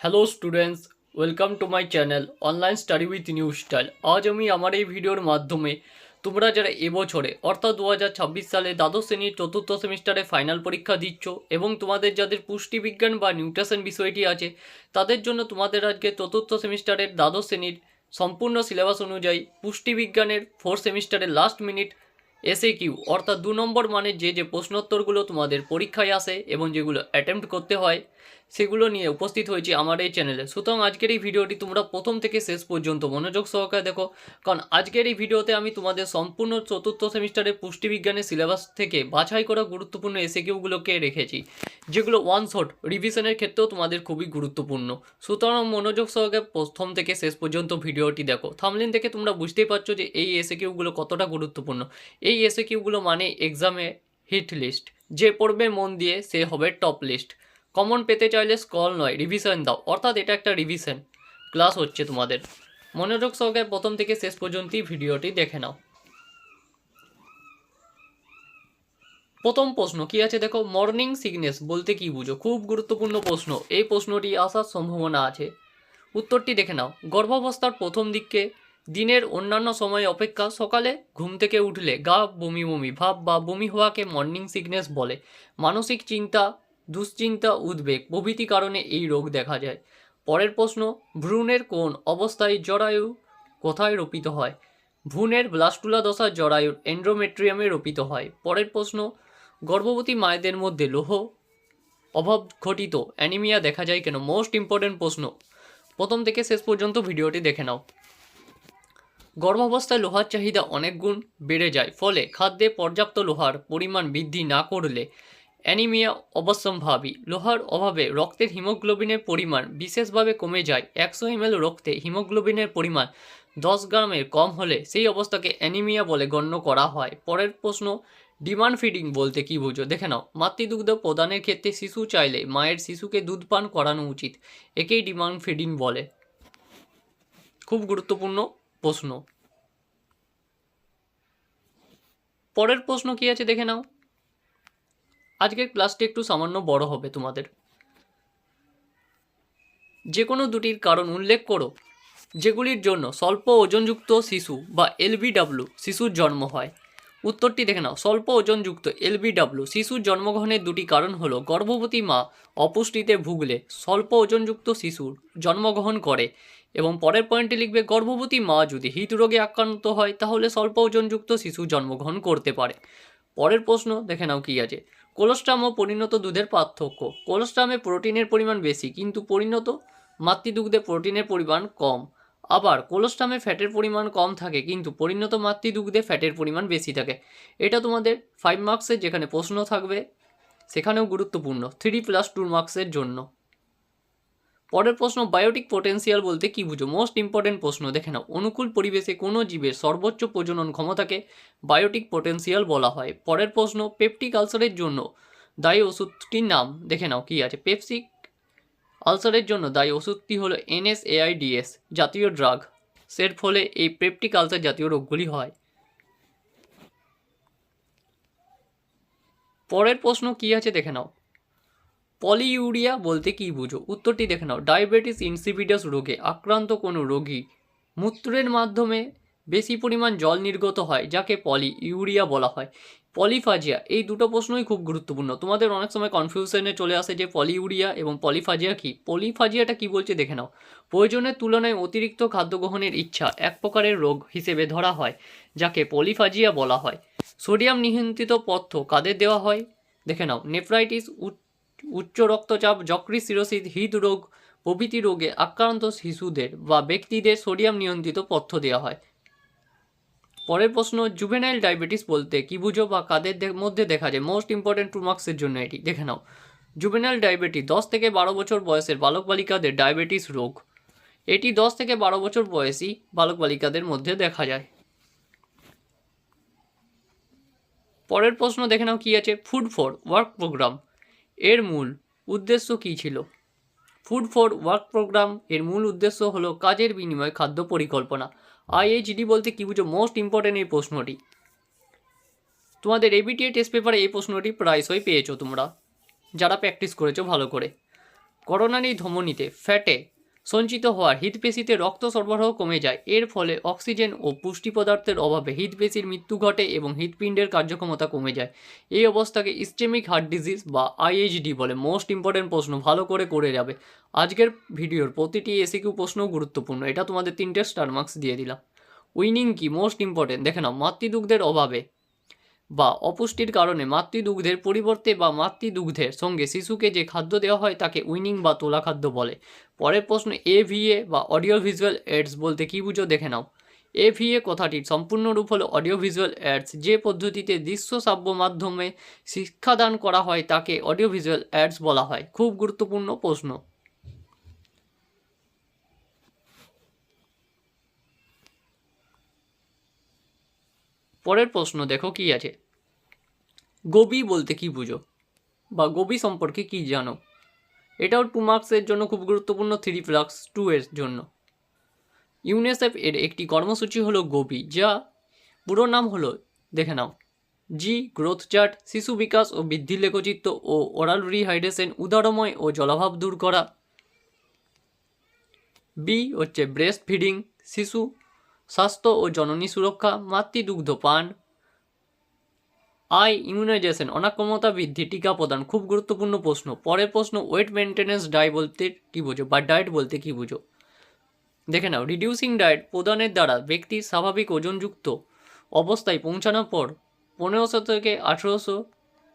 Hello students welcome to my channel online study with new style আজ আমি আমার এই ভিডিওর মাধ্যমে তোমরা যারা এবছরে অর্থাৎ দু হাজার ছাব্বিশ সালে দ্বাদশ শ্রেণির চতুর্থ সেমিস্টারে ফাইনাল পরীক্ষা দিচ্ছ এবং তোমাদের যাদের পুষ্টিবিজ্ঞান বা নিউট্রিশন বিষয়টি আছে, তাদের জন্য তোমাদের আজকে চতুর্থ সেমিস্টারের দ্বাদশ শ্রেণির সম্পূর্ণ সিলেবাস অনুযায়ী পুষ্টিবিজ্ঞানের ফোর্থ সেমিস্টারের লাস্ট মিনিট এসএ কিউ অর্থাৎ দু নম্বর মানে যে যে প্রশ্নোত্তরগুলো তোমাদের পরীক্ষায় আসে এবং যেগুলো অ্যাটেম্প্ট করতে হয়, সেগুলো নিয়ে উপস্থিত হয়েছি আমার এই চ্যানেলে সুতরাং আজকের এই ভিডিওটি তোমরা প্রথম থেকে শেষ পর্যন্ত মনোযোগ সহকারে দেখো, কারণ আজকের এই ভিডিওতে আমি তোমাদের সম্পূর্ণ চতুর্থ সেমিস্টারের পুষ্টিবিজ্ঞানের সিলেবাস থেকে বাছাই করা গুরুত্বপূর্ণ এসে কিউগুলোকে রেখেছি, যেগুলো ওয়ান শট রিভিশনের ক্ষেত্রেও তোমাদের খুবই গুরুত্বপূর্ণ। সুতরাং মনোযোগ সহকারে প্রথম থেকে শেষ পর্যন্ত ভিডিওটি দেখো। থামলিন থেকে তোমরা বুঝতেই পারছ যে এই এসে কিউগুলো কতটা গুরুত্বপূর্ণ। এই এসে কিউগুলো মানে এক্সামে হিট লিস্ট যে পড়বে মন দিয়ে সে হবে টপ লিস্ট কমন পেতে চাইলে স্কল নয় রিভিশন দাও। অর্থাৎ এটা একটা রিভিশন ক্লাস হচ্ছে তোমাদের। মনোযোগ সহকারে প্রথম থেকে শেষ পর্যন্তই ভিডিওটি দেখে নাও। প্রথম প্রশ্ন কি আছে দেখো? মর্নিং সিকনেস বলতে কি বুঝো? খুব গুরুত্বপূর্ণ প্রশ্ন। এই প্রশ্নটি আসার সম্ভাবনা আছে। উত্তরটি দেখে নাও। গর্ভাবস্থার প্রথম দিককে দিনের অন্যান্য সময় অপেক্ষা সকালে ঘুম থেকে উঠলে গা বমি বমি, ভাব বা বমি হওয়াকে মর্নিং সিকনেস বলে। মানসিক চিন্তা, দুশ্চিন্তা, উদ্বেগ প্রভৃতি কারণে এই রোগ দেখা যায়। পরের প্রশ্ন, ভ্রূণের কোন অবস্থায় জরায়ু কোথায় রোপিত হয়? ভ্রূণের ব্লাস্টুলা দশা জরায়ুর এন্ড্রোমেট্রিয়ামে রোপিত হয়। পরের প্রশ্ন, গর্ভবতী মায়েদের মধ্যে লোহ অভাব ঘটিত অ্যানিমিয়া দেখা যায় কেন? মোস্ট ইম্পর্টেন্ট প্রশ্ন। প্রথম থেকে শেষ পর্যন্ত ভিডিওটি দেখে নাও। গর্ভাবস্থায় লোহার চাহিদা অনেক গুণ বেড়ে যায়, ফলে খাদ্যে পর্যাপ্ত লোহার পরিমাণ বৃদ্ধি না করলে অ্যানিমিয়া অবশ্যম্ভাবী। লোহার অভাবে রক্তের হিমোগ্লোবিনের পরিমাণ বিশেষভাবে কমে যায়। একশো এমএল রক্তে হিমোগ্লোবিনের পরিমাণ দশ গ্রামের কম হলে সেই অবস্থাকে অ্যানিমিয়া বলে গণ্য করা হয়। পরের প্রশ্ন, ডিমান্ড ফিডিং বলতে কি বুঝো? দেখে নাও, মাতৃদুগ্ধ প্রদানের ক্ষেত্রে শিশু চাইলে মায়ের শিশুকে দুধ পান করানো উচিত। একেই ডিমান্ড ফিডিং বলে। খুব গুরুত্বপূর্ণ প্রশ্ন। পরের প্রশ্ন কি আছে দেখে নাও। আজকের ক্লাসটি একটু সামান্য বড় হবে তোমাদের। যে কোনো দুটির কারণ উল্লেখ করো, যেগুলির জন্য স্বল্প ওজনযুক্ত শিশু বা এলবিডাব্লিউ শিশুর জন্ম হয়। উত্তরটি দেখে নাও, স্বল্প ওজনযুক্ত এলবিডাব্লিউ শিশুর জন্মগ্রহণের দুটি কারণ হলো গর্ভবতী মা অপুষ্টিতে ভুগলে স্বল্প ওজনযুক্ত শিশুর জন্মগ্রহণ করে এবং পরের পয়েন্টে লিখবে, গর্ভবতী মা যদি হৃদরোগে আক্রান্ত হয়, তাহলে স্বল্প ওজনযুক্ত শিশু জন্মগ্রহণ করতে পারে। পরের প্রশ্ন, দেখে নাও কি আছে। কোলেস্ট্রাম ও পরিণত দুধের পার্থক্য। কোলেস্ট্রামে প্রোটিনের পরিমাণ বেশি, কিন্তু পরিণত মাতৃদুগ্ধে প্রোটিনের পরিমাণ কম। আবার কোলেস্ট্রামে ফ্যাটের পরিমাণ কম থাকে, কিন্তু পরিণত মাতৃদুগ্ধে ফ্যাটের পরিমাণ বেশি থাকে। এটা তোমাদের ফাইভ মার্কসের যেখানে প্রশ্ন থাকবে, সেখানেও গুরুত্বপূর্ণ। থ্রি প্লাস টু মার্কসের জন্য। পরের প্রশ্ন বায়োটিক পোটেন্সিয়াল বলতে কি বুঝো? মোস্ট ইম্পর্টেন্ট প্রশ্ন, দেখে নাও। অনুকূল পরিবেশে কোনো জীবের সর্বোচ্চ প্রজনন ক্ষমতাকে বায়োটিক পোটেন্সিয়াল বলা হয়। পরের প্রশ্ন পেপটিক আলসারের জন্য দায়ী ওষুধটির নাম, দেখে নাও কি আছে। পেপসিক আলসারের জন্য দায়ী ওষুধটি হলো এনএসএআইডিএস জাতীয় ড্রাগ সের ফলে এই পেপটিক আলসার জাতীয় রোগগুলি হয়। পরের প্রশ্ন কি আছে, দেখে নাও। পলিইউরিয়া বলতে কি বুঝো? উত্তরটি দেখে নাও। ডায়াবেটিস ইনসিপিডাস রোগে আক্রান্ত কোনো রোগী মূত্রের মাধ্যমে বেশি পরিমাণ জল নির্গত হয়, যাকে পলি ইউরিয়া বলা হয়। পলিফাজিয়া, এই দুটো প্রশ্নই খুব গুরুত্বপূর্ণ। তোমাদের অনেক সময় কনফিউশনে চলে আসে যে পলিউরিয়া এবং পলিফাজিয়া কি? পলিফাজিয়াটা কি বলছে দেখে নাও। প্রয়োজনের তুলনায় অতিরিক্ত খাদ্য গ্রহণের ইচ্ছা এক প্রকারের রোগ হিসেবে ধরা হয়, যাকে পলিফাজিয়া বলা হয়। সোডিয়াম নিয়ন্ত্রিত পথ্য কাদের দেওয়া হয়? দেখে নাও। নেফ্রাইটিস উচ্চ রক্তচাপ, যকৃৎ সিরোসিস হৃদরোগ প্রভৃতি রোগে আক্রান্ত শিশুদের বা ব্যক্তিদের সোডিয়াম নিয়ন্ত্রিত পথ্য দেওয়া হয়। পরের প্রশ্ন জুভেনাইল ডায়াবেটিস বলতে কি বুঝো বা কাদের মধ্যে দেখা যায়? মোস্ট ইম্পর্টেন্ট টু মার্কসের জন্য এটি। দেখে নাও। জুভেনাইল ডায়াবেটিস দশ থেকে বারো বছর বয়সের বালক বালিকাদের ডায়াবেটিস রোগ। এটি দশ থেকে বারো বছর বয়সী বালক বালিকাদের মধ্যে দেখা যায়। পরের প্রশ্ন, দেখে নাও কি আছে। ফুড ফর ওয়ার্ক প্রোগ্রাম এর মূল উদ্দেশ্য কী ছিল? ফুড ফর ওয়ার্ক প্রোগ্রাম এর মূল উদ্দেশ্য হলো কাজের বিনিময়ে খাদ্য পরিকল্পনা। আইএইচডি বলতে কী বুঝো? মোস্ট ইম্পর্টেন্ট এই প্রশ্নটি। তোমাদের এবিটিএ টেস্ট পেপারে এই প্রশ্নটি প্রায়শই পেয়েছ তোমরা। যারা প্র্যাকটিস করেছ ভালো করে। করোনারি ধমনীতে ফ্যাটে সঞ্চিত হওয়ার হৃদপেশিতে রক্ত সরবরাহ কমে যায়। এর ফলে অক্সিজেন ও পুষ্টি পদার্থের অভাবে হৃদপেশির মৃত্যু ঘটে এবং হৃদপিণ্ডের কার্যক্ষমতা কমে যায়। এই অবস্থাকে ইস্টেমিক হার্ট ডিজিজ বা আইএইচডি বলে মোস্ট ইম্পর্টেন্ট প্রশ্ন, ভালো করে করে যাবে। আজকের ভিডিওর প্রতিটি এসিকিউ প্রশ্ন গুরুত্বপূর্ণ, এটা তোমাদের তিনটে স্টার মার্কস দিয়ে দিলাম। উইনিং কি মোস্ট ইম্পর্টেন্ট? দেখে নাও, মাতৃদুগ্ধের অভাবে বা অপুষ্টির কারণে মাতৃদুগ্ধের পরিবর্তে বা মাতৃদুগ্ধের সঙ্গে শিশুকে যে খাদ্য দেওয়া হয় তাকে উইনিং বা তোলা খাদ্য বলে। পরের প্রশ্ন, এভিএ বা অডিও ভিজুয়াল এডস বলতে কী বুঝো দেখে নাও। এভিএ কথাটির সম্পূর্ণ রূপ হলো অডিও ভিজুয়াল অ্যাডস। যে পদ্ধতিতে দৃশ্য শ্রাব্য মাধ্যমে শিক্ষাদান করা হয় তাকে অডিও ভিজুয়াল অ্যাডস বলা হয়। খুব গুরুত্বপূর্ণ প্রশ্ন। পরের প্রশ্ন দেখো কি আছে। গোবি বলতে কি বুঝো? বা গোবি সম্পর্কে কি জানো? এটাও টু মার্কসের জন্য খুব গুরুত্বপূর্ণ থ্রি প্লাস টু এর জন্য। ইউনিসেফ এর একটি কর্মসূচি হলো গোবি যা পুরো নাম হলো, দেখে নাও জি গ্রোথ চার্ট শিশু বিকাশ ও বৃদ্ধি লেখচিত্র ও ওরাল রিহাইড্রেশন উদারময় ও জলাভাব দূর করা। বি হচ্ছে ব্রেস্ট ফিডিং শিশু স্বাস্থ্য ও জননী সুরক্ষা, মাতৃদুগ্ধ পান। আই ইমিউনাইজেশন অনাক্রমতা বৃদ্ধি, টিকা প্রদান, খুব গুরুত্বপূর্ণ প্রশ্ন। পরের প্রশ্ন ওয়েট মেনটেন্যান্স ডাই বলতে কী বুঝো বা ডায়েট বলতে কী বুঝো? দেখে নাও রিডিউসিং ডায়েট প্রদানের দ্বারা ব্যক্তির স্বাভাবিক ওজনযুক্ত অবস্থায় পৌঁছানোর পর পনেরোশো থেকে আঠেরোশো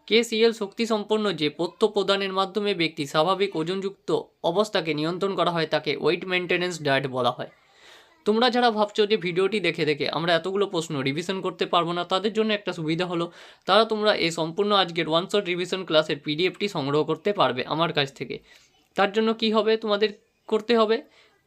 কেসিএল শক্তি সম্পন্ন যে পথ্য প্রদানের মাধ্যমে ব্যক্তি স্বাভাবিক ওজনযুক্ত অবস্থাকে নিয়ন্ত্রণ করা হয়, তাকে ওয়েট মেনটেন্যান্স ডায়েট বলা হয়। তোমরা যারা ভাবছ যে ভিডিওটি দেখে দেখে আমরা এতগুলো প্রশ্ন রিভিশন করতে পারব না, তাদের জন্য একটা সুবিধা হলো, তারা তোমরা এই সম্পূর্ণ আজকের ওয়ান শট রিভিশন ক্লাসের পিডিএফটি সংগ্রহ করতে পারবে আমার কাছ থেকে। তার জন্য কি হবে তোমাদের করতে হবে?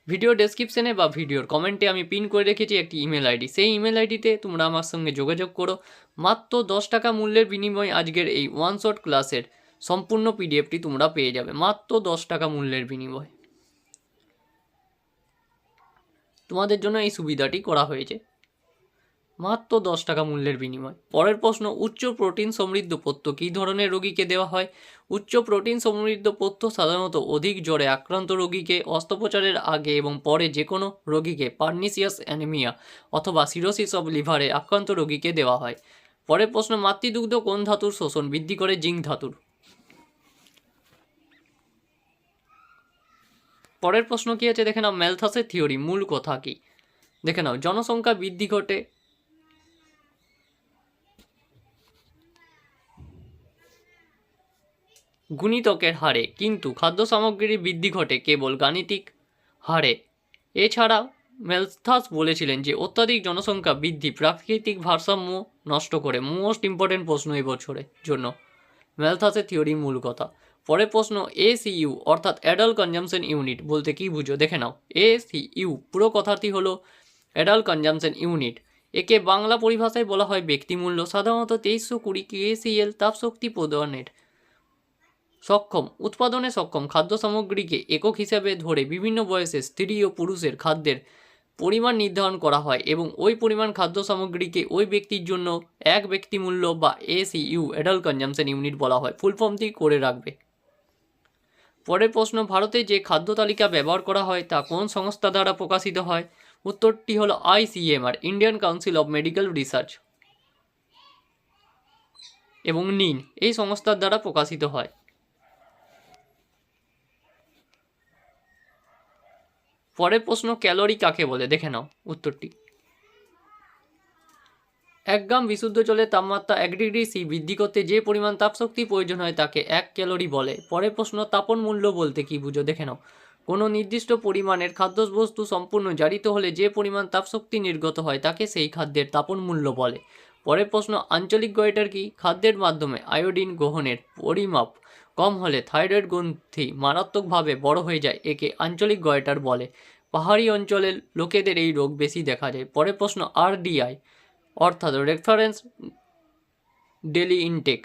ভিডিও ডেসক্রিপশনে বা ভিডিওর কমেন্টে আমি পিন করে রেখেছি একটি ইমেল আইডি সেই ইমেল আইডিতে তোমরা আমার সঙ্গে যোগাযোগ করো। মাত্র দশ টাকা মূল্যের বিনিময়ে আজকের এই ওয়ান শট ক্লাসের সম্পূর্ণ পিডিএফটি তোমরা পেয়ে যাবে। মাত্র দশ টাকা মূল্যের বিনিময়ে। তোমাদের জন্য এই সুবিধাটি করা হয়েছে। মাত্র দশ টাকা মূল্যের বিনিময়। পরের প্রশ্ন, উচ্চ প্রোটিন সমৃদ্ধ পথ্য কী ধরনের রোগীকে দেওয়া হয়? উচ্চ প্রোটিন সমৃদ্ধ পথ্য সাধারণত অধিক জ্বরে আক্রান্ত রোগীকে, অস্ত্রোপচারের আগে এবং পরে যে কোনো রোগীকে, পার্নিসিয়াস অ্যানিমিয়া অথবা সিরোসিস অব লিভারে আক্রান্ত রোগীকে দেওয়া হয়। পরের প্রশ্ন, মাতৃদুগ্ধ কোন ধাতুর শোষণ বৃদ্ধি করে? জিঙ্ক ধাতুর। পরের প্রশ্ন কি আছে? দেখে নাও ম্যালথাসের থিওরি, মূল কথা কি? দেখে নাও, জনসংখ্যা বৃদ্ধি ঘটে। গুণিতকের হারে, কিন্তু খাদ্য সামগ্রীর বৃদ্ধি ঘটে কেবল গাণিতিক হারে। এছাড়া মেলথাস বলেছিলেন যে, অত্যাধিক জনসংখ্যা বৃদ্ধি প্রাকৃতিক ভারসাম্য নষ্ট করে মোস্ট ইম্পর্টেন্ট প্রশ্ন এই বছরের জন্য। মেলথাসের থিওরি মূল কথা। পরের প্রশ্ন এসিইউ অর্থাৎ অ্যাডাল্ট কনজামশন ইউনিট বলতে কি বুঝো? দেখে নাও। এসিইউ পুরো কথাটি হলো অ্যাডাল্ট কনজামশন ইউনিট একে বাংলা পরিভাষায় বলা হয় ব্যক্তিমূল্য, সাধারণত তেইশশো কুড়ি কেএসিএল তাপশক্তি প্রদানের সক্ষম, উৎপাদনে সক্ষম খাদ্য সামগ্রীকে একক হিসাবে ধরে বিভিন্ন বয়সে স্ত্রী ও পুরুষের খাদ্যের পরিমাণ নির্ধারণ করা হয় এবং ওই পরিমাণ খাদ্য সামগ্রীকে ওই ব্যক্তির জন্য এক ব্যক্তিমূল্য বা এসিইউ অ্যাডাল্ট কনজামশন ইউনিট বলা হয়। ফুল ফর্মটি করে রাখবে। পরের প্রশ্ন, ভারতে যে খাদ্য তালিকা ব্যবহার করা হয় তা কোন সংস্থা দ্বারা প্রকাশিত হয়? উত্তরটি হলো ICMR Indian Council of Medical Research এবং নিন এই সংস্থার দ্বারা প্রকাশিত হয়। পরের প্রশ্ন, ক্যালোরি কাকে বলে? দেখে নাও উত্তরটি। এক গ্রাম বিশুদ্ধ জলের তাপমাত্রা এক ডিগ্রি সি বৃদ্ধি করতে যে পরিমাণ তাপশক্তি প্রয়োজন হয় তাকে এক ক্যালোরি বলে। পরের প্রশ্ন, তাপন মূল্য বলতে কি বুঝো? দেখে নাও। কোনো নির্দিষ্ট পরিমাণের খাদ্যবস্তু সম্পূর্ণ জারিত হলে যে পরিমাণ তাপশক্তি নির্গত হয় তাকে সেই খাদ্যের তাপন মূল্য বলে। পরের প্রশ্ন, আঞ্চলিক গয়েটার কি? খাদ্যের মাধ্যমে আয়োডিন গ্রহণের পরিমাপ কম হলে থাইরয়েড গ্রন্থি মারাত্মকভাবে বড় হয়ে যায়, একে আঞ্চলিক গয়েটার বলে। পাহাড়ি অঞ্চলের লোকেদের এই রোগ বেশি দেখা যায়। পরের প্রশ্ন, আর আরডিআই অর্থাৎ রেফারেন্স ডেলি ইনটেক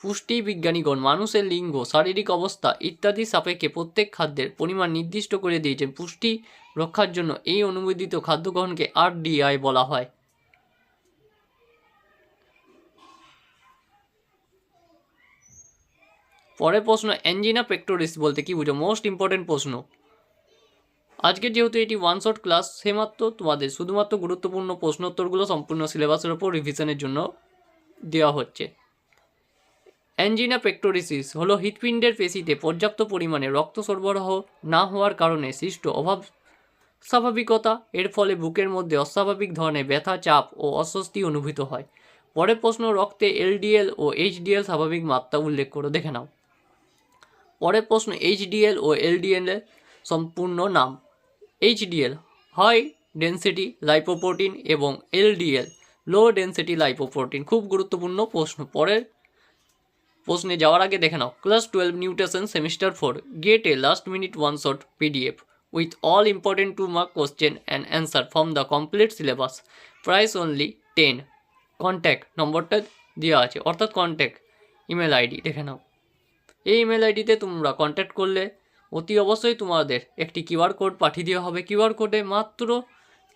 পুষ্টি বিজ্ঞানীগণ, মানুষের লিঙ্গ, শারীরিক অবস্থা ইত্যাদি সাপেক্ষে প্রত্যেক খাদ্যের পরিমাণ নির্দিষ্ট করে দিয়েছেন। পুষ্টি রক্ষার জন্য এই অনুমোদিত খাদ্য গ্রহণকে আরডিআই বলা হয়। পরের প্রশ্ন, অ্যাঞ্জিনা পেক্টোরিস বলতে কি বুঝো? মোস্ট ইম্পর্টেন্ট প্রশ্ন। আজকে যেহেতু এটি ওয়ান শট ক্লাস সেমাত্র তোমাদের শুধুমাত্র গুরুত্বপূর্ণ প্রশ্নোত্তরগুলো সম্পূর্ণ সিলেবাসের ওপর রিভিশনের জন্য দেওয়া হচ্ছে। অ্যাঞ্জিনা পেক্টোরিসিস হলো হৃৎপিণ্ডের পেশিতে পর্যাপ্ত পরিমাণে রক্ত সরবরাহ না হওয়ার কারণে সৃষ্ট অভাব স্বাভাবিকতা, এর ফলে বুকের মধ্যে অস্বাভাবিক ধরনের ব্যথা, চাপ ও অস্বস্তি অনুভূত হয়। পরের প্রশ্ন, রক্তে এলডিএল ও এইচডিএল স্বাভাবিক মাত্রা উল্লেখ করে, দেখে নাও। পরের প্রশ্ন এইচডিএল ও এলডিএল সম্পূর্ণ নাম। এইচডিএল হাই ডেন্সিটি লাইপোপ্রোটিন এবং এলডিএল লো ডেন্সিটি লাইপোপ্রোটিন খুব গুরুত্বপূর্ণ প্রশ্ন। পরের প্রশ্নে যাওয়ার আগে দেখে নাও। Class twelve nutrition semester four get a last minute one shot PDF with all important two mark question and answer from the complete syllabus price only ten contact নম্বরটা দেওয়া আছে। অর্থাৎ কন্ট্যাক্ট ইমেল আইডি দেখে নাও। এই email আইডিতে তোমরা contact করলে অতি অবশ্যই তোমাদের একটি কিউআর কোড পাঠিয়ে দেওয়া হবে। কিউআর কোডে মাত্র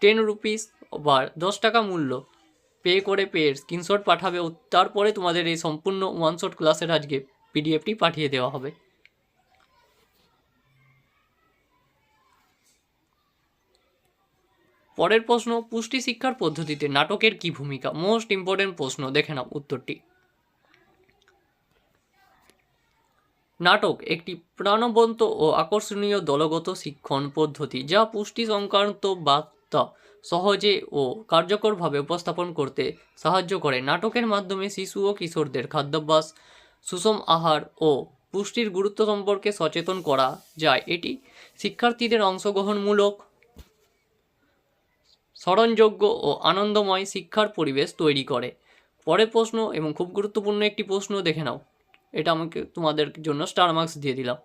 টেন রুপিস বা দশ টাকা মূল্য পে করে পে স্ক্রিনশট পাঠাবে তারপরে তোমাদের এই সম্পূর্ণ ওয়ান শট ক্লাসের আজকে পিডিএফটি পাঠিয়ে দেওয়া হবে। পরের প্রশ্ন, পুষ্টি শিক্ষার পদ্ধতিতে নাটকের কি ভূমিকা? মোস্ট ইম্পর্টেন্ট প্রশ্ন, দেখে নাও উত্তরটি। নাটক, একটি প্রাণবন্ত ও আকর্ষণীয় দলগত শিক্ষণ পদ্ধতি যা পুষ্টি সংক্রান্ত বার্তা সহজে ও কার্যকরভাবে উপস্থাপন করতে সাহায্য করে। নাটকের মাধ্যমে শিশু ও কিশোরদের খাদ্যাভ্যাস, সুষম আহার ও পুষ্টির গুরুত্ব সম্পর্কে সচেতন করা যায়। এটি শিক্ষার্থীদের অংশগ্রহণমূলক, স্মরণযোগ্য ও আনন্দময় শিক্ষার পরিবেশ তৈরি করে। পরের প্রশ্ন এবং খুব গুরুত্বপূর্ণ একটি প্রশ্ন দেখে নাও। এটা আমাকে তোমাদের জন্য স্টার মার্কস দিয়ে দিলাম।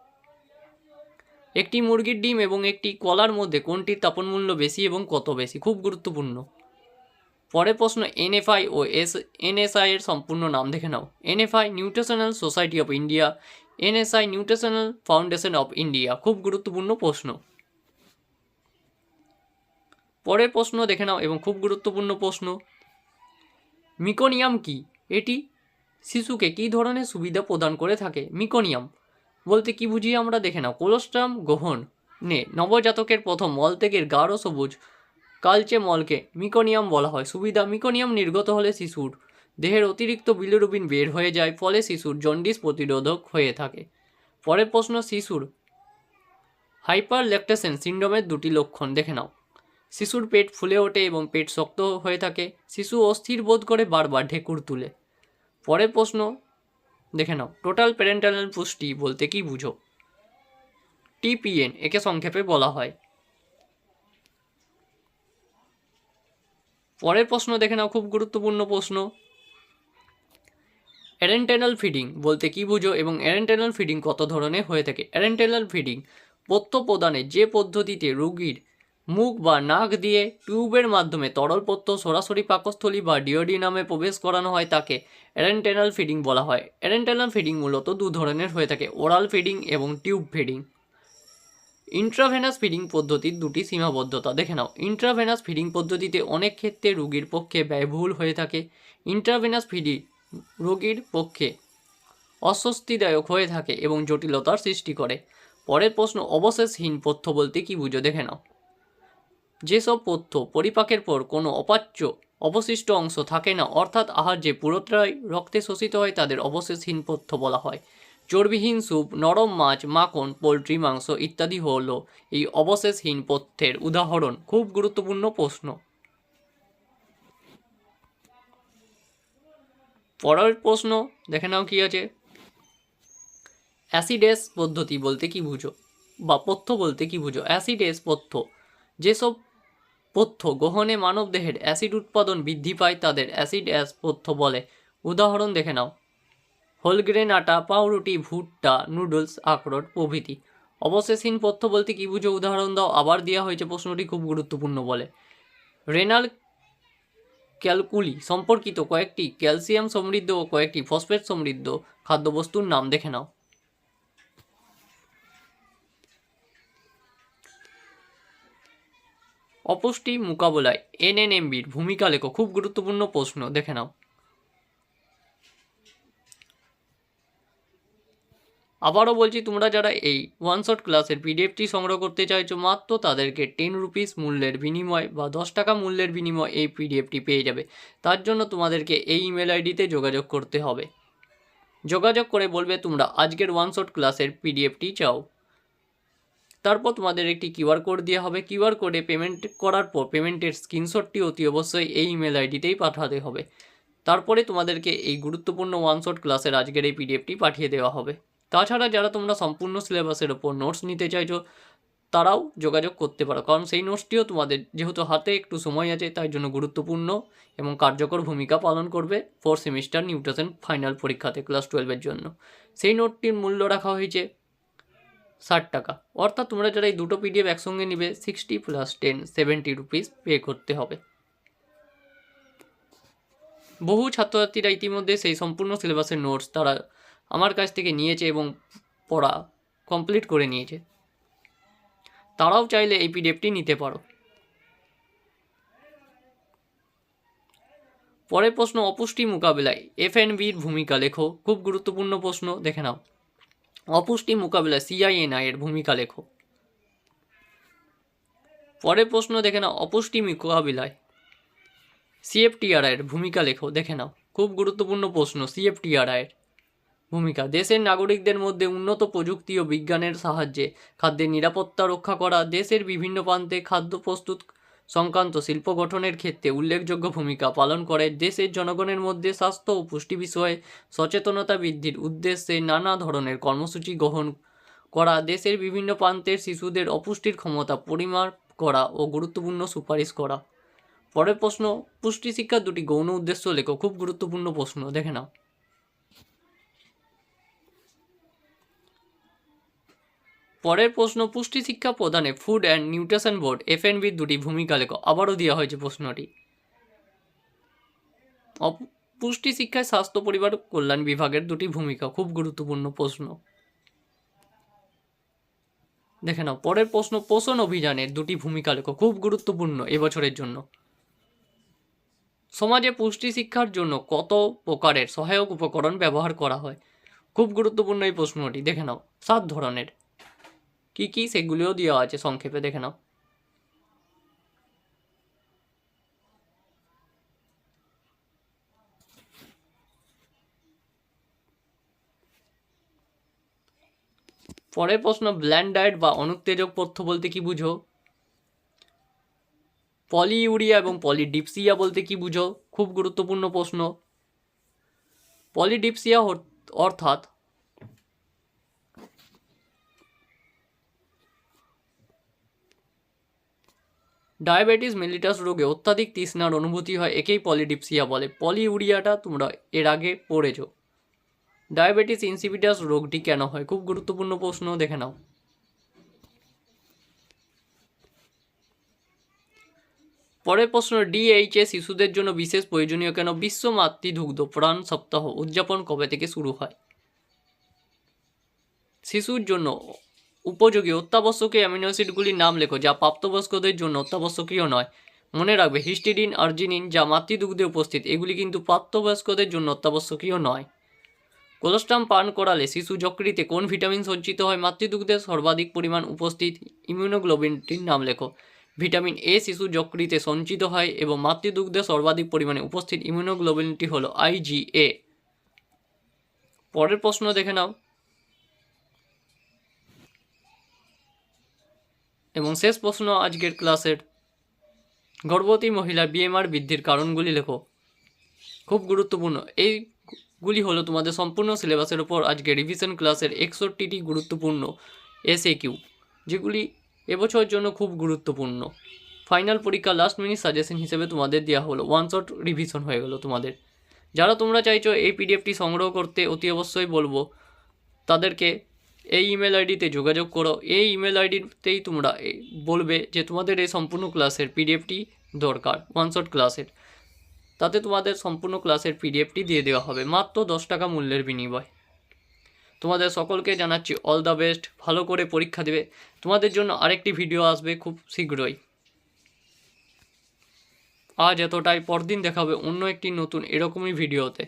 একটি মুরগির ডিম এবং একটি কলার মধ্যে কোনটির তাপনমূল্য বেশি এবং কত বেশি? খুব গুরুত্বপূর্ণ। পরের প্রশ্ন এনএফআই ও এস এনএসআই এর সম্পূর্ণ নাম দেখে নাও। NFI nutritional society of India NSI nutritional foundation of India খুব গুরুত্বপূর্ণ প্রশ্ন। পরের প্রশ্ন দেখে নাও এবং খুব গুরুত্বপূর্ণ প্রশ্ন মিকোনিয়াম কি? এটি শিশুকে কী ধরনের সুবিধা প্রদান করে থাকে? মিকোনিয়াম। বলতে কি বুঝি আমরা দেখে নাও। কোলোস্ট্রাম, গ্রহণ। নে, নবজাতকের প্রথম মলত্যাগের গাঢ় সবুজ। কালচে মলকে মিকোনিয়াম বলা হয়। সুবিধা, মিকোনিয়াম নির্গত হলে শিশুর দেহের অতিরিক্ত বিলিরুবিন বের হয়ে যায়, ফলে শিশুর জন্ডিস প্রতিরোধক হয়ে থাকে। পরের প্রশ্ন, শিশুর হাইপার ল্যাকটেশন সিন্ড্রোমের দুটি লক্ষণ দেখে নাও। শিশুর পেট ফুলে ওঠে এবং পেট শক্ত হয়ে থাকে। শিশু অস্থির বোধ করে বারবার ঢেকুর তুলে। পরের প্রশ্ন দেখে নাও। টোটাল প্যারেন্টাল পুষ্টি বলতে কি বুঝো? টিপিএন একে সংক্ষেপে বলা হয়। পরের প্রশ্ন দেখে নাও, খুব গুরুত্বপূর্ণ প্রশ্ন। অ্যারেন্টেনাল ফিডিং বলতে কি বুঝো এবং অ্যারেন্টেনাল ফিডিং কত ধরনের হয়ে থাকে? অ্যারেন্টেনাল ফিডিং পথ্য প্রদানে যে পদ্ধতিতে রোগীর মুখ বা নাক দিয়ে টিউবের মাধ্যমে তরল পথ্য সরাসরি পাকস্থলী বা ডিওডি নামে প্রবেশ করানো হয় তাকে অ্যারেন্টেনাল ফিডিং বলা হয়। অ্যারেন্টেনাল ফিডিং মূলত দু ধরনের হয়ে থাকে, ওরাল ফিডিং এবং টিউব ফিডিং। ইন্ট্রাভেনাস ফিডিং পদ্ধতির দুটি সীমাবদ্ধতা। দেখে নাও, ইন্ট্রাভেনাস ফিডিং পদ্ধতিতে অনেক ক্ষেত্রে রোগীর পক্ষে ব্যয়বহুল হয়ে থাকে। ইন্ট্রাভেনাস ফিডিং রোগীর পক্ষে অস্বস্তিদায়ক হয়ে থাকে এবং জটিলতার সৃষ্টি করে। পরের প্রশ্ন, অবশেষহীন পথ্য বলতে কি বুঝো? দেখে নাও। যেসব পথ্য পরিপাকের পর কোনো অপাচ্য অবশিষ্ট অংশ থাকে না, অর্থাৎ আহার যে পুরোটাই রক্তে শোষিত হয়, তাদের অবশেষহীন পথ্য বলা হয়। চর্বিহীন স্যুপ, নরম মাছ, মাখন, পোলট্রি মাংস ইত্যাদি হলো এই অবশেষহীন পথ্যের উদাহরণ। খুব গুরুত্বপূর্ণ প্রশ্ন। পরের প্রশ্ন, দেখে নাও কি আছে। অ্যাসিডেস পদ্ধতি বলতে কি বুঝো? বা পথ্য বলতে কি বুঝো? অ্যাসিডেস পথ্য, যেসব পথ্য গ্রহণে মানবদেহের অ্যাসিড উৎপাদন বৃদ্ধি পায় তাদের অ্যাসিড অ্যাস পথ্য বলে। উদাহরণ দেখে নাও। হোলগ্রেন আটা, পাউরুটি, ভুট্টা, নুডলস, আখরোট প্রভৃতি। অবশেষহীন পথ্য বলতে কী বুঝো? উদাহরণ দাও। আবার দেওয়া হয়েছে প্রশ্নটি খুব গুরুত্বপূর্ণ বলে। রেনাল ক্যালকুলি সম্পর্কিত কয়েকটি ক্যালসিয়াম সমৃদ্ধ ও কয়েকটি ফসফেট সমৃদ্ধ খাদ্যবস্তুর নাম দেখে নাও। অপুষ্টি মোকাবেলায় এনএনএমবির ভূমিকা লেখো। খুব গুরুত্বপূর্ণ প্রশ্ন, দেখে নাও। আবারও বলছি, তোমরা যারা এই ওয়ান শট ক্লাসের পিডিএফটি সংগ্রহ করতে চাইছো, মাত্র তাদেরকে টেন রুপিস মূল্যের বিনিময় বা দশ টাকা মূল্যের বিনিময় এই পিডিএফটি পেয়ে যাবে। তার জন্য তোমাদেরকে এই ইমেল আইডিতে যোগাযোগ করতে হবে। যোগাযোগ করে বলবে, তোমরা আজকের ওয়ান শট ক্লাসের পিডিএফটি চাও। তারপর তোমাদের একটি কিউআর কোড দেওয়া হবে। কিউআর কোডে পেমেন্ট করার পর পেমেন্টের স্ক্রিনশটটি অতি অবশ্যই এই ইমেল আইডিতেই পাঠাতে হবে। তারপরে তোমাদেরকে এই গুরুত্বপূর্ণ ওয়ান শট ক্লাসের আজকের এই পিডিএফটি পাঠিয়ে দেওয়া হবে। তাছাড়া যারা তোমরা সম্পূর্ণ সিলেবাসের ওপর নোটস নিতে চাইছো, তারাও যোগাযোগ করতে পারো। কারণ সেই নোটসটিও তোমাদের যেহেতু হাতে একটু সময় আছে, তাই জন্য গুরুত্বপূর্ণ এবং কার্যকর ভূমিকা পালন করবে ফোর সেমিস্টার নিউট্রিশন ফাইনাল পরীক্ষাতে ক্লাস টুয়েলভের জন্য। সেই নোটটির মূল্য রাখা হয়েছে ষাট টাকা। অর্থাৎ তোমরা যারা এই দুটো পিডিএফ একসঙ্গে নিবে sixty plus ten seventy rupees pay করতে হবে। বহু ছাত্রছাত্রীরা ইতিমধ্যে সেই সম্পূর্ণ সিলেবাসের নোটস তারা আমার কাছ থেকে নিয়েছে এবং পড়া কমপ্লিট করে নিয়েছে। তারাও চাইলে এই পিডিএফটি নিতে পারো। পরের প্রশ্ন, অপুষ্টি মোকাবেলায় এফ এন বির ভূমিকা লেখো। খুব গুরুত্বপূর্ণ প্রশ্ন, দেখে নাও। অপুষ্টি মোকাবিলা সিআইএনআই এর ভূমিকা লেখো পরের প্রশ্ন দেখে নাও, অপুষ্টি মোকাবিলায় সিএফটিআরআই এর ভূমিকা লেখো, দেখে নাও। খুব গুরুত্বপূর্ণ প্রশ্ন সিএফটিআরআই এর ভূমিকা। দেশের নাগরিকদের মধ্যে উন্নত প্রযুক্তি ও বিজ্ঞানের সাহায্যে খাদ্যের নিরাপত্তা রক্ষা করা, দেশের বিভিন্ন প্রান্তে খাদ্য প্রস্তুত সংক্রান্ত শিল্প গঠনের ক্ষেত্রে উল্লেখযোগ্য ভূমিকা পালন করে। দেশের জনগণের মধ্যে স্বাস্থ্য ও পুষ্টি বিষয়ে সচেতনতা বৃদ্ধির উদ্দেশ্যে নানা ধরনের কর্মসূচি গ্রহণ করা, দেশের বিভিন্ন প্রান্তের শিশুদের অপুষ্টির ক্ষমতা পরিমাপ করা ও গুরুত্বপূর্ণ সুপারিশ করা। পরের প্রশ্ন পুষ্টি শিক্ষার দুটি গৌণ উদ্দেশ্য লেখো খুব গুরুত্বপূর্ণ প্রশ্ন, দেখে নাও। পরের প্রশ্ন, পুষ্টি শিক্ষা প্রদানে ফুড অ্যান্ড নিউট্রিশন বোর্ড এফএনবির দুটি ভূমিকা লেখো। আবারও দেওয়া হয়েছে প্রশ্নটি। পুষ্টি শিক্ষায় স্বাস্থ্য, পরিবার, কল্যাণ বিভাগের দুটি ভূমিকা, খুব গুরুত্বপূর্ণ প্রশ্ন। দেখে নাও, পরের প্রশ্ন, পোষণ অভিযানের দুটি ভূমিকা লেখো, খুব গুরুত্বপূর্ণ এবছরের জন্য। সমাজে পুষ্টি শিক্ষার জন্য কত প্রকারের সহায়ক উপকরণ ব্যবহার করা হয়? খুব গুরুত্বপূর্ণ এই প্রশ্নটি। দেখে নাও, সাত ধরনের। কি কি সেগুলিও দেওয়া আছে? সংক্ষেপে দেখে নাও। পরের প্রশ্ন ব্ল্যান্ড ডায়েট বা অনুত্তেজক পথ্য বলতে কি বুঝো? পলিইউরিয়া এবং পলিডিপসিয়া বলতে কি বুঝো? খুব গুরুত্বপূর্ণ প্রশ্ন। পলিডিপসিয়া অর্থাৎ ডায়াবেটিস মেলিটাস রোগে অত্যাধিক তৃষ্ণার অনুভূতি হয় একেই পলিডিপসিয়া বলে। পলিউরিয়াটা তোমরা এর আগে পড়েছো। ডায়াবেটিস ইনসিপিটাস রোগটি কেন হয়? খুব গুরুত্বপূর্ণ প্রশ্ন, দেখে নাও। পরের প্রশ্ন ডিএইচএ শিশুদের জন্য বিশেষ প্রয়োজনীয় কেন বিশ্ব মাতৃদুগ্ধ প্রাণ সপ্তাহ উদযাপন কবে থেকে শুরু হয়? শিশুর জন্য উপযোগী অত্যাবশ্যকীয় অ্যামিনো অ্যাসিডগুলির নাম লেখো, যা প্রাপ্তবয়স্কদের জন্য অত্যাবশ্যকীয় নয়। মনে রাখবে, হিস্টিডিন, আর্জিনিন, যা মাতৃদুগ্ধে উপস্থিত, এগুলি কিন্তু প্রাপ্তবয়স্কদের জন্য অত্যাবশ্যকীয় নয়। কোলোস্ট্রাম পান করালে শিশু যকৃতে কোন ভিটামিন সঞ্চিত হয়? মাতৃদুগ্ধের সর্বাধিক পরিমাণ উপস্থিত ইমিউনোগ্লোবিনটির নাম লেখো। ভিটামিন এ শিশু যকৃতে সঞ্চিত হয় এবং মাতৃদুগ্ধে সর্বাধিক পরিমাণে উপস্থিত ইমিউনোগ্লোবিনটি হলো আইজিএ পরের প্রশ্ন দেখে নাও। এবং শেষ প্রশ্ন আজকের ক্লাসের গর্ভবতী মহিলার বিএমআর বৃদ্ধির কারণগুলি লেখো। খুব গুরুত্বপূর্ণ। এইগুলি হলো তোমাদের সম্পূর্ণ সিলেবাসের ওপর আজকে রিভিশন ক্লাসের একষট্টিটি গুরুত্বপূর্ণ এসএ কিউ যেগুলি এবছরের জন্য খুব গুরুত্বপূর্ণ। ফাইনাল পরীক্ষা লাস্ট মিনিট সাজেশন হিসেবে তোমাদের দেওয়া হলো। ওয়ান শট রিভিশন হয়ে গেলো তোমাদের। যারা তোমরা চাইছো এই পিডিএফটি সংগ্রহ করতে, অতি অবশ্যই বলব, তাদেরকে এই ইমেল আইডিতে যোগাযোগ করো। এই ইমেল আইডিতেই তোমরা বলবে যে তোমাদের এই সম্পূর্ণ ক্লাসের পিডিএফটি দরকার ওয়ান শট ক্লাসের তাতে তোমাদের সম্পূর্ণ ক্লাসের পিডিএফটি দিয়ে দেওয়া হবে, মাত্র দশ টাকা মূল্যের বিনিময়। তোমাদের সকলকে জানাচ্ছি অল দ্য বেস্ট ভালো করে পরীক্ষা দেবে। তোমাদের জন্য আরেকটি ভিডিও আসবে খুব শীঘ্রই। আজ এতটাই, পরদিন দেখা হবে অন্য একটি নতুন এরকমই ভিডিওতে